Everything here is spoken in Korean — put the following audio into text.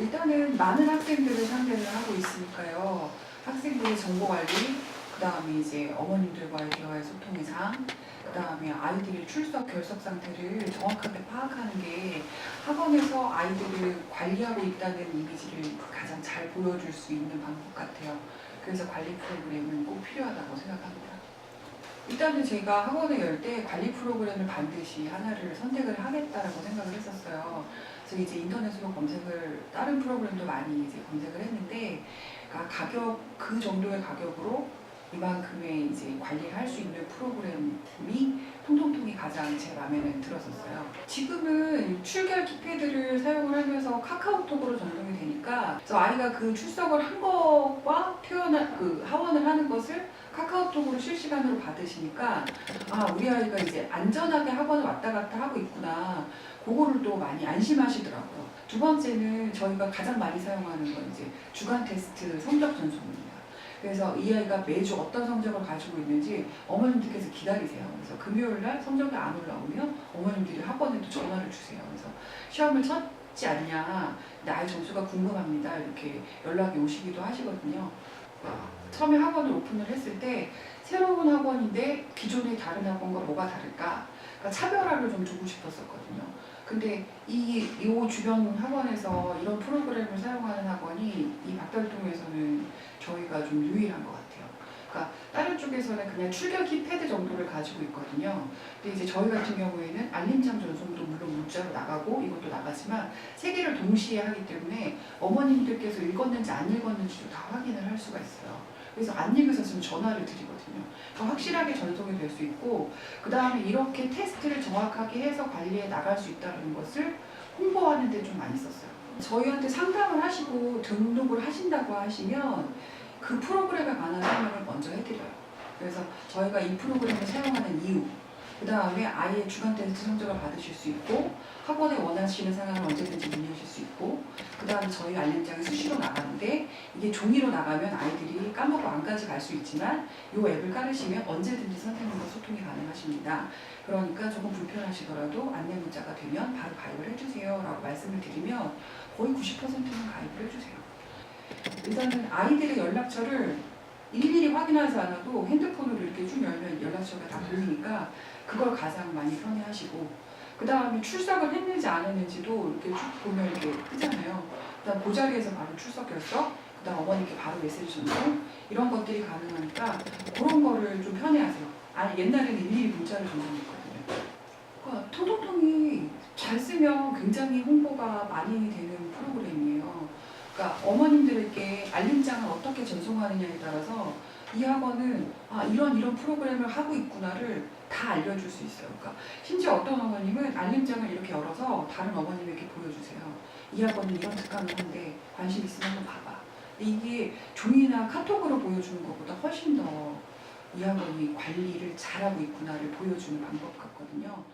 일단은 많은 학생들을 상대를 하고 있으니까요. 학생들의 정보 관리, 그 다음에 이제 어머님들과의 대화의 소통의 상, 그 다음에 아이들의 출석 결석 상태를 정확하게 파악하는 게 학원에서 아이들을 관리하고 있다는 이미지를 가장 잘 보여줄 수 있는 방법 같아요. 그래서 관리 프로그램은 꼭 필요하다고 생각합니다. 일단은 제가 학원을 열 때 관리 프로그램을 반드시 하나를 선택을 하겠다라고 생각을 했었어요. 그래서 이제 인터넷으로 검색을 다른 프로그램도 많이 이제 검색을 했는데 그러니까 가격 그 정도의 가격으로 이만큼의 이제 관리를 할수 있는 프로그램이 통통통이 가장 제 마음에는 들었었어요. 지금은 출결 키패드를 사용을 하면서 카카오톡으로 전송이 되니까 그래서 아이가 그 출석을 한 것과 표현한 그 하원을 하는 것을 카카오톡으로 실시간으로 받으시니까 아 우리 아이가 이제 안전하게 학원을 왔다 갔다 하고 있구나 그거를 또 많이 안심하시더라고요. 두 번째는 저희가 가장 많이 사용하는 건 이제 주간 테스트 성적 전송입니다. 그래서 이 아이가 매주 어떤 성적을 가지고 있는지 어머님들께서 기다리세요. 그래서 금요일 날 성적이 안 올라오면 어머님들이 학원에도 전화를 주세요. 그래서 시험을 쳤지 않냐, 나의 점수가 궁금합니다. 이렇게 연락이 오시기도 하시거든요. 처음에 학원을 오픈을 했을 때 새로운 학원인데 기존의 다른 학원과 뭐가 다를까? 그러니까 차별화를 좀 두고 싶었었거든요. 근데 이, 이 주변 학원에서 이런 프로그램을 사용하는 학원이 이 박달동에서는 저희가 좀 유일한 것 같아요. 그러니까 다른 쪽에서는 그냥 출결 키패드 정도를 가지고 있거든요. 근데 이제 저희 같은 경우에는 알림창 전송도 물론 문자로 나가고 이것도 나가지만 세 개를 동시에 하기 때문에 어머님들께서 읽었는지 안 읽었는지도 다 확인을 할 수가 있어요. 그래서 안 읽으셨으면 전화를 드리거든요. 더 확실하게 전송이 될 수 있고 그 다음에 이렇게 테스트를 정확하게 해서 관리해 나갈 수 있다는 것을 홍보하는 데 좀 많이 썼어요. 저희한테 상담을 하시고 등록을 하신다고 하시면 그 프로그램에 관한 설명을 먼저 해드려요. 그래서 저희가 이 프로그램을 사용하는 이유, 그 다음에 아이의 주간 테스트 성적을 받으실 수 있고 학원에 원하시는 상황을 언제든지 문의하실 수 있고 그 다음에 저희 알림장이 수시로 나가는데 이게 종이로 나가면 아이들이 까먹고 안까지 갈수 있지만 이 앱을 깔으시면 언제든지 선생님과 소통이 가능하십니다. 그러니까 조금 불편하시더라도 안내 문자가 되면 바로 가입을 해주세요 라고 말씀을 드리면 거의 90%는 가입을 해주세요. 일단은 아이들의 연락처를 일일이 확인하지 않아도 핸드폰으로 이렇게 쭉 열면 연락처가 다 보이니까 그걸 가장 많이 편해하시고 그 다음에 출석을 했는지 안 했는지도 이렇게 쭉 보면 이렇게 뜨잖아요. 그 다음 그 자리에서 바로 출석 결석, 그 다음 어머니께 바로 메시지 전송 이런 것들이 가능하니까 그런 거를 좀 편해하세요. 아니 옛날에는 일일이 문자를 전송했거든요. 그러니까 통통통이 잘 쓰면 굉장히 홍보가 많이 되는 프로그램이에요. 그러니까 어머님들에게 알림장을 어떻게 전송하느냐에 따라서 이 학원은 아 이런 이런 프로그램을 하고 있구나를 다 알려줄 수 있어요. 그러니까 심지어 어떤 어머님은 알림장을 이렇게 열어서 다른 어머님에게 보여주세요. 이 학원은 이런 특강을 한데 관심 있으면 한번 봐봐. 이게 종이나 카톡으로 보여주는 것보다 훨씬 더 이 학원이 관리를 잘하고 있구나를 보여주는 방법 같거든요.